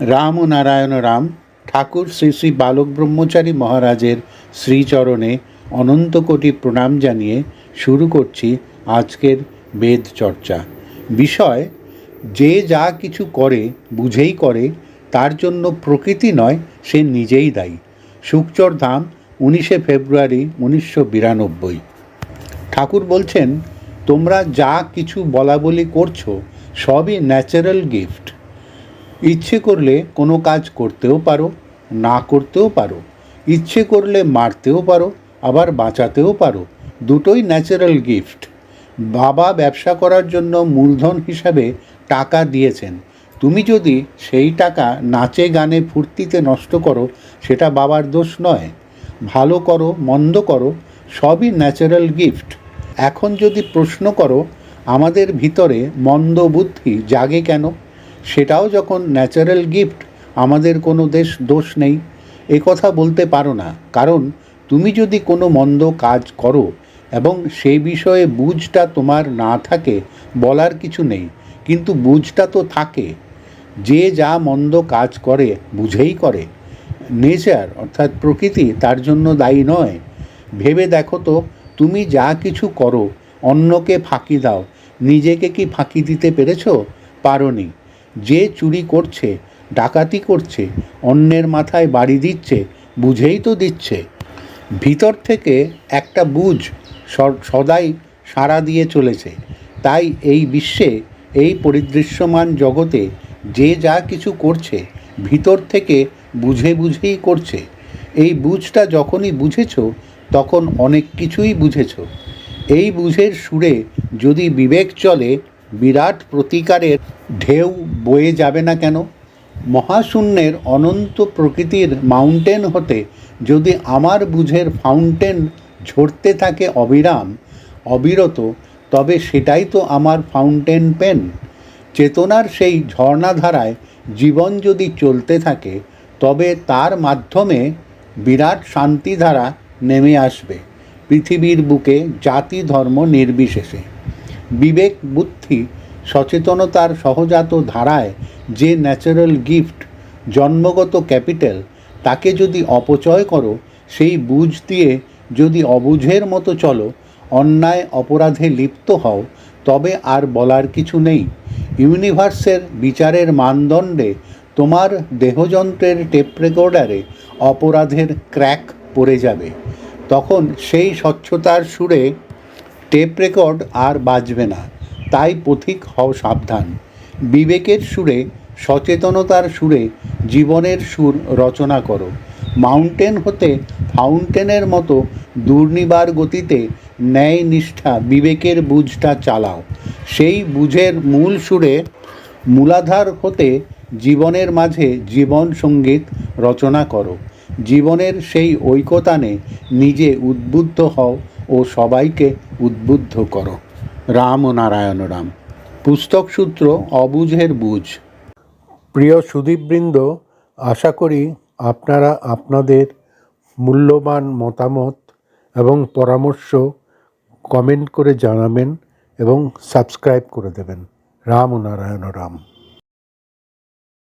রাম ও নারায়ণ রাম ঠাকুর শ্রী শ্রী বালক ব্রহ্মচারী মহারাজের শ্রীচরণে অনন্ত কোটি প্রণাম জানিয়ে শুরু করছি আজকের বেদ চর্চা। বিষয়, যে যা কিছু করে, বুঝেই করে, তার জন্য প্রকৃতি নয়, সে নিজেই দায়ী। সুকচর ধাম, উনিশে ফেব্রুয়ারি উনিশশো বিরানব্বই। ঠাকুর বলছেন, তোমরা যা কিছু বলা বলি করছ, সবই ন্যাচারাল গিফট ইচ্ছে করলে কোনো কাজ করতেও পারো, না করতেও পারো। ইচ্ছে করলে মারতেও পারো, আবার বাঁচাতেও পারো। দুটোই ন্যাচারাল গিফট বাবা ব্যবসা করার জন্য মূলধন হিসাবে টাকা দিয়েছেন। তুমি যদি সেই টাকা নাচে গানে ফুর্তিতে নষ্ট করো, সেটা বাবার দোষ নয়। ভালো করো, মন্দ করো, সবই ন্যাচারাল গিফট এখন যদি প্রশ্ন করো, আমাদের ভিতরে মন্দ বুদ্ধি জাগে কেন? সেটাও যখন ন্যাচারাল গিফট আমাদের কোনো দেশ দোষ নেই, এ কথা বলতে পারো না। কারণ তুমি যদি কোনো মন্দ কাজ করো এবং সেই বিষয়ে বুঝটা তোমার না থাকে, বলার কিছু নেই। কিন্তু বুঝটা তো থাকে। যে যা মন্দ কাজ করে, বুঝেই করে। নেচার, অর্থাৎ প্রকৃতি, তার জন্য দায়ী নয়। ভেবে দেখো তো, তুমি যা কিছু করো, অন্যকে ফাঁকি দাও। নিজেকে কি ফাঁকি দিতে পেরেছ? পারোনি যে চুরি করছে, ডাকাতি করছে, অন্যের মাথায় বাড়ি দিচ্ছে, বুঝেই তো দিচ্ছে। ভিতর থেকে একটা বুঝ সদাই সাড়া দিয়ে চলেছে। তাই এই বিশ্বে, এই পরিদৃশ্যমান জগতে যে যা কিছু করছে, ভিতর থেকে বুঝে বুঝেই করছে। এই বুঝটা যখনই বুঝেছ, তখন অনেক কিছুই বুঝেছ। এই বুঝের সুরে যদি বিবেক চলে বিরাট প্রতিকারের ঢেউ বয়ে যাবে না কেন? মহাশূন্যের অনন্ত প্রকৃতির মাউন্টেন হতে যদি আমার বুঝের ফাউন্টেন ঝরতে থাকে অবিরাম, অবিরত, তবে সেটাই তো আমার ফাউন্টেন পেন। চেতনার সেই ঝর্ণাধারায় জীবন যদি চলতে থাকে, তবে তার মাধ্যমে বিরাট শান্তিধারা নেমে আসবে। পৃথিবীর বুকে জাতি ধর্ম নির্বিশেষে। বিবেক, বুদ্ধি, সচেতনতার সহজাত ধারায় যে ন্যাচারাল গিফট জন্মগত ক্যাপিটাল তাকে যদি অপচয় করো, সেই বুঝ দিয়ে যদি অবুঝের মতো চলো, অন্যায় অপরাধে লিপ্ত হও, তবে আর বলার কিছু নেই। ইউনিভার্সের বিচারের মানদণ্ডে তোমার দেহযন্ত্রের টেপ রেকর্ডারে অপরাধের ক্র্যাক পড়ে যাবে। তখন সেই স্বচ্ছতার সুরে টেপ রেকর্ড আর বাজবে না, তাই পথিক হও সাবধান। বিবেকের সুরে, সচেতনতার সুরে জীবনের সুর রচনা করো। মাউন্টেন হতে ফাউন্টেনের মতো দুর্নিবার গতিতে ন্যায় নিষ্ঠা বিবেকের বুঝটা চালাও। সেই বুঝের মূল সুরে মূলাধার হতে জীবনের মাঝে জীবন সংগীত রচনা করো। জীবনের সেই ঐকতানে নিজে উদ্বুদ্ধ হও ও সবাইকে উদ্বুদ্ধ করো। রাম ও নারায়ণ রাম। পুস্তক সূত্র অবুঝের বুঝ। প্রিয় সুদীপবৃন্দ, আশা করি আপনারা আপনাদের মূল্যবান মতামত এবং পরামর্শ কমেন্ট করে জানাবেন এবং সাবস্ক্রাইব করে দেবেন। রাম ও নারায়ণ রাম।